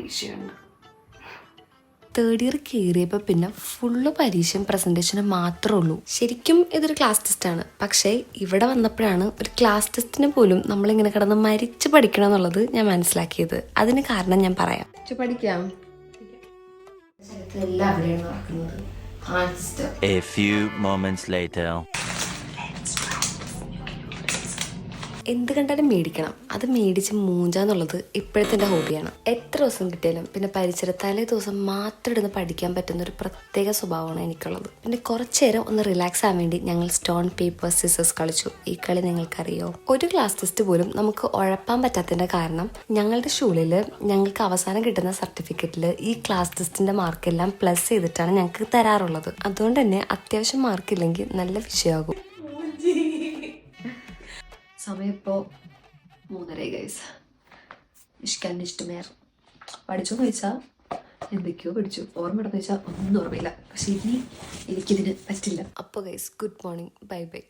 പരീക്ഷയുണ്ട്. Third year കയറിയപ്പോൾ പിന്നെ full പരീക്ഷയും പ്രസന്റേഷനും മാത്രമേ ഉള്ളൂ. ശരിക്കും ഇതൊരു ക്ലാസ് ടെസ്റ്റാണ് പക്ഷേ ഇവിടെ വന്നപ്പോഴാണ് ഒരു ക്ലാസ് ടെസ്റ്റിന് പോലും നമ്മളിങ്ങനെ കിടന്ന് മരിച്ച് പഠിക്കണം എന്നുള്ളത് ഞാൻ മനസ്സിലാക്കിയത്. അതിന് കാരണം ഞാൻ പറയാം. പഠിക്കാം. എല്ലാം അവിടെയാണ് നടക്കുന്നത് A few moments later. എന്ത് കണ്ടാലും മേടിക്കണം. അത് മേടിച്ച് മൂഞ്ചാന്നുള്ളത് ഇപ്പോഴത്തെ എന്റെ ഹോബിയാണ്. എത്ര ദിവസം കിട്ടിയാലും പിന്നെ പരിസര തലേ ദിവസം മാത്രം ഇരുന്ന് പഠിക്കാൻ പറ്റുന്ന ഒരു പ്രത്യേക സ്വഭാവമാണ് എനിക്കുള്ളത്. പിന്നെ കുറച്ചു നേരം ഒന്ന് റിലാക്സ് ആവാൻ വേണ്ടി ഞങ്ങൾ സ്റ്റോൺ പേപ്പർ സിസേഴ്സ് കളിച്ചു. ഈ കളി നിങ്ങൾക്കറിയോ? ഒരു ക്ലാസ് ടെസ്റ്റ് പോലും നമുക്ക് ഉഴപ്പാൻ പറ്റാത്തതിന്റെ കാരണം ഞങ്ങളുടെ ഷൂളിൽ ഞങ്ങൾക്ക് അവസാനം കിട്ടുന്ന സർട്ടിഫിക്കറ്റിൽ ഈ ക്ലാസ് ടെസ്റ്റിന്റെ മാർക്കെല്ലാം പ്ലസ് ചെയ്തിട്ടാണ് ഞങ്ങൾക്ക് തരാറുള്ളത്. അതുകൊണ്ട് തന്നെ അത്യാവശ്യം മാർക്കില്ലെങ്കിൽ നല്ല വിഷയമാകും. സമയം ഇപ്പോൾ മൂന്നര ഗൈസ് ഇഷ്കാന്റെ ഇഷ്ടമേർ. പഠിച്ചോ ചോദിച്ചാൽ എന്തൊക്കെയോ പഠിച്ചു. ഓർമ്മ ഉണ്ടെന്ന് ചോദിച്ചാൽ ഒന്നും ഓർമ്മയില്ല. പക്ഷേ ഇനി എനിക്കിതിന് പറ്റില്ല. അപ്പോൾ guys good morning bye bye